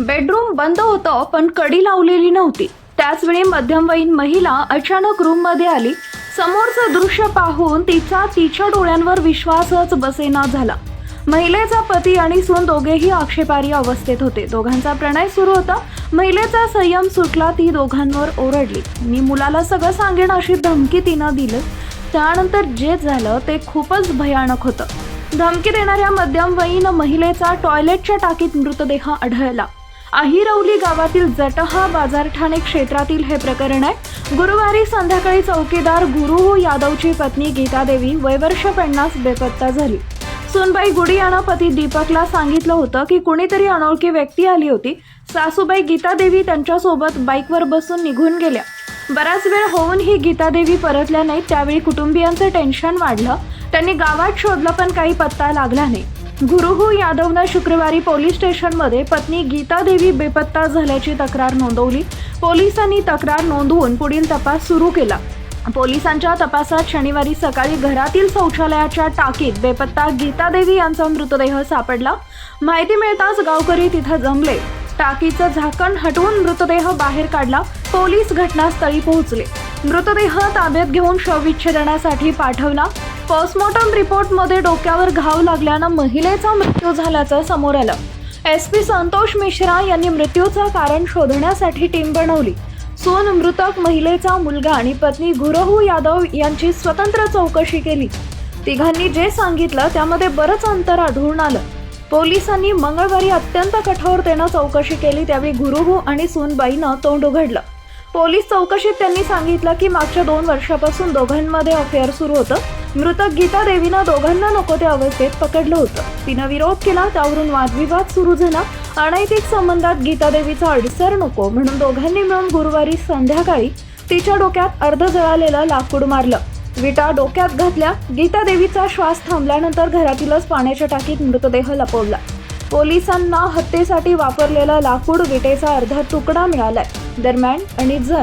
Bedroom बंद होतं पण कडी लावलेली नव्हती. त्याचवेळी मध्यमवयीन महिला अचानक रूममध्ये आली. समोरचं दृश्य पाहून तिचा तिच्या डोळ्यांवर विश्वासच बसेना झाला. महिलेचा पती आणि सून दोघेही आक्षेपारी अवस्थेत होते. दोघांचा प्रणय सुरू होता. महिलेचा संयम सुटला ती दोघांवर ओरडली. मी मुलाला सगळं सांगेन अशी धमकी तिनं दिलं. त्यानंतर जे झालं ते खूपच भयानक होतं. धमकी देणाऱ्या मध्यमवयीन महिलेचा टॉयलेटच्या टाकीत मृतदेह आढळला. आहिरवली गावातील जटहा बाजार ठाणे क्षेत्रातील हे प्रकरण आहे. गुरुवारी संध्याकाळी चौकीदार गुरु हो यादवची पत्नी गीतादेवी वयवर्ष पन्नास बेपत्ता झाली. सुनबाई गुडी यानं पती दीपकला सांगितलं होतं की कुणीतरी अनोळखी व्यक्ती आली होती. सासूबाई गीतादेवी त्यांच्यासोबत बाईकवर बसून निघून गेल्या. बराच वेळ होऊनही ही गीतादेवी परतल्या नाहीत त्यावेळी कुटुंबियांचं टेन्शन वाढलं. त्यांनी गावात शोधलं पण काही पत्ता लागला नाही. गुरुहू यादवनं शुक्रवारी पोलीस स्टेशनमध्ये पत्नी गीता देवी बेपत्ता झाल्याची तक्रार नोंदवली. पोलिसांनी तक्रार नोंदवून पुढील तपास सुरू केला. पोलिसांच्या तपासात शनिवारी सकाळी घरातील शौचालयाच्या टाकीत बेपत्ता गीता देवी यांचा मृतदेह सापडला. माहिती मिळताच गावकरी तिथं जमले. टाकीचं झाकण हटवून मृतदेह बाहेर काढला. पोलीस घटनास्थळी पोहोचले. मृतदेह ताब्यात घेऊन शवविच्छेदनासाठी पाठवला. पोस्टमॉर्टम रिपोर्टमध्ये डोक्यावर घाव लागल्यानं महिलेचा मृत्यू झाल्याचं समोर आलं. एस पी संतोष मिश्रा यांनी मृत्यूचं कारण शोधण्यासाठी टीम बनवली. सोन मृतक महिलेचा मुलगा आणि पत्नी गुरहू यादव यांची स्वतंत्र चौकशी केली. तिघांनी जे सांगितलं त्यामध्ये बरंच अंतर आढळून आलं. पोलिसांनी मंगळवारी अत्यंत कठोरतेनं चौकशी केली त्यावेळी गुरुहू आणि सूनबाईनं तोंड उघडलं. पोलीस चौकशीत त्यांनी सांगितलं की मागच्या दोन वर्षापासून दोघांमध्ये अफेअर सुरू होतं. मृतक गीता देवीनं दोघांना नको त्या अवस्थेत पकडलं होतं. तिनं विरोध केला त्यावरून वादविवाद सुरू झाला. अनैतिक संबंधात गीता देवीचा अडसर नको म्हणून दोघांनी मिळून गुरुवारी संध्याकाळी तिच्या डोक्यात अर्ध जळालेलं लाकूड मारलं. विटा डोक्यात घातल्या गीता देवीचा श्वास थांबल्यानंतर घरातीलच पाण्याच्या टाकीत मृतदेह लपवला. पोलिसांना हत्येसाठी वापरलेला लाकूड विटेचा अर्धा तुकडा मिळालाय. दरम्यान आणि जर